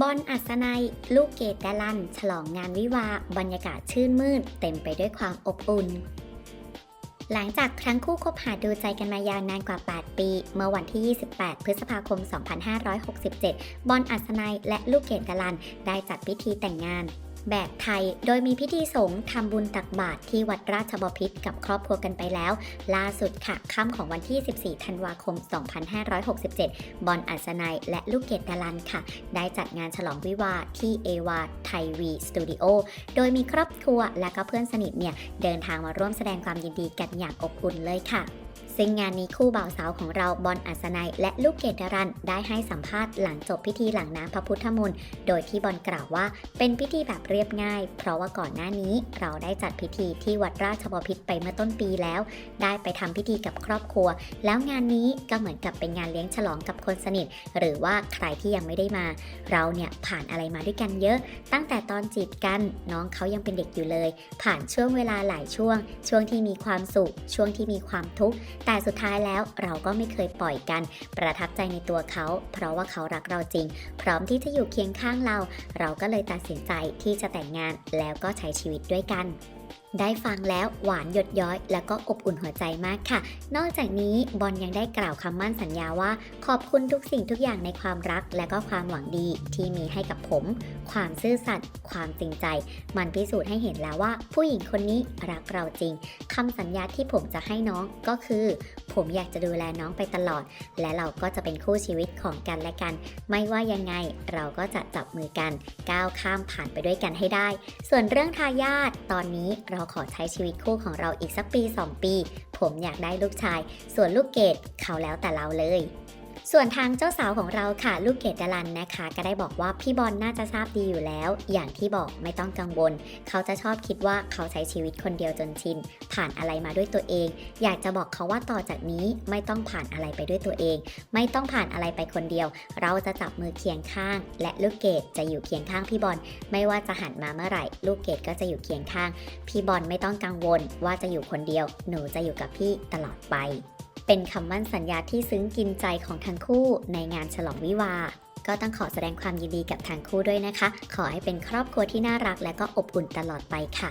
บอลอัศนัย ลูกเกดดาลัน ฉลองงานวิวา บรรยากาศชื่นมื่น เต็มไปด้วยความอบอุ่น หลังจากครั้งคู่คบหาดูใจกันมายาวนานกว่า 8 ปี เมื่อวันที่ 28 พฤษภาคม 2567 บอลอัศนัยและลูกเกดดาลัน ได้จัดพิธีแต่งงาน แบบไทย โดยมีพิธีสงฆ์ทำบุญตักบาตรที่วัดราชบพิตรกับครอบครัวกันไปแล้ว ล่าสุดค่ะค่ำของวันที่ 14 ธันวาคม 2567 บอลอัศนัย และลูกเกดดาลันค่ะ ได้จัดงานฉลองวิวาที่เอวาไทยวีสตูดิโอโดยมีครอบครัวและก็เพื่อนสนิทเนี่ยเดินทางมาร่วมแสดงความยินดีกันอย่างอบอุ่นเลยค่ะ ซึ่งงานนี้คู่บ่าวสาวของเราบอลอัศนัย และลูกเกดดรันได้ให้สัมภาษณ์หลังจบพิธีหลังน้ำพระพุทธมนต์โดยที่บอลกล่าวว่าเป็นพิธีแบบเรียบง่าย เพราะว่าก่อนหน้านี้เราได้จัดพิธีที่วัดราชบพิตรไปเมื่อต้นปีแล้ว ได้ไปทำพิธีกับครอบครัว แล้วงานนี้ก็เหมือนกับเป็นงานเลี้ยงฉลองกับคนสนิท หรือว่าใครที่ยังไม่ได้มา เราเนี่ยผ่านอะไรมาด้วยกันเยอะ ตั้งแต่ตอนจีบกันน้องเขายังเป็นเด็กอยู่เลย ผ่านช่วงเวลาหลายช่วง ช่วงที่มีความสุข ช่วงที่มีความทุกข์แต่สุดท้ายแล้วเราก็ไม่เคยปล่อยกัน ประทับใจในตัวเขา เพราะว่าเขารักเราจริง พร้อมที่จะอยู่เคียงข้างเรา เราก็เลยตัดสินใจที่จะแต่งงานแล้วก็ใช้ชีวิตด้วยกัน ได้ฟังแล้วหวานหยดย้อย แล้วก็อบอุ่นหัวใจมากค่ะ นอกจากนี้บอลยังได้กล่าวคำมั่นสัญญาว่า ขอบคุณทุกสิ่งทุกอย่างในความรัก และก็ความหวังดีที่มีให้กับผม ความซื่อสัตย์ความจริงใจ มันพิสูจน์ให้เห็นแล้วว่า ผู้หญิงคนนี้รักเราจริงคำสัญญาที่ผมจะให้น้องก็คือ ผมอยากจะดูแลน้องไปตลอด และเราก็จะเป็นคู่ชีวิตของกันและกัน ไม่ว่ายังไงเราก็จะจับมือกัน ก้าวข้ามผ่านไปด้วยกันให้ได้ ส่วนเรื่องทายาทตอนนี้เราขอใช้ชีวิตคู่ของเราอีกสักปี 2 ปี ผมอยากได้ลูกชาย ส่วนลูกเกดเขาแล้วแต่เราเลย ส่วนทางเจ้าสาวของเราค่ะ ลูกเกดดารันนะคะ ก็ได้บอกว่าพี่บอลน่าจะทราบดีอยู่แล้ว อย่างที่บอกไม่ต้องกังวล เขาจะชอบคิดว่าเขาใช้ชีวิตคนเดียวจนชิน ผ่านอะไรมาด้วยตัวเอง อยากจะบอกเขาว่าต่อจากนี้ไม่ต้องผ่านอะไรไปด้วยตัวเอง ไม่ต้องผ่านอะไรไปคนเดียว เราจะจับมือเคียงข้าง และลูกเกดจะอยู่เคียงข้างพี่บอลไม่ว่าจะหันมาเมื่อไหร่ ลูกเกดก็จะอยู่เคียงข้าง พี่บอลไม่ต้องกังวลว่าจะอยู่คนเดียว หนูจะอยู่กับพี่ตลอดไป เป็นคำมั่นสัญญาที่ซึ้งกินใจของทั้งคู่ในงานฉลองวิวา ก็ต้องขอแสดงความยินดีกับทั้งคู่ด้วยนะคะ ขอให้เป็นครอบครัวที่น่ารักและก็อบอุ่นตลอดไปค่ะ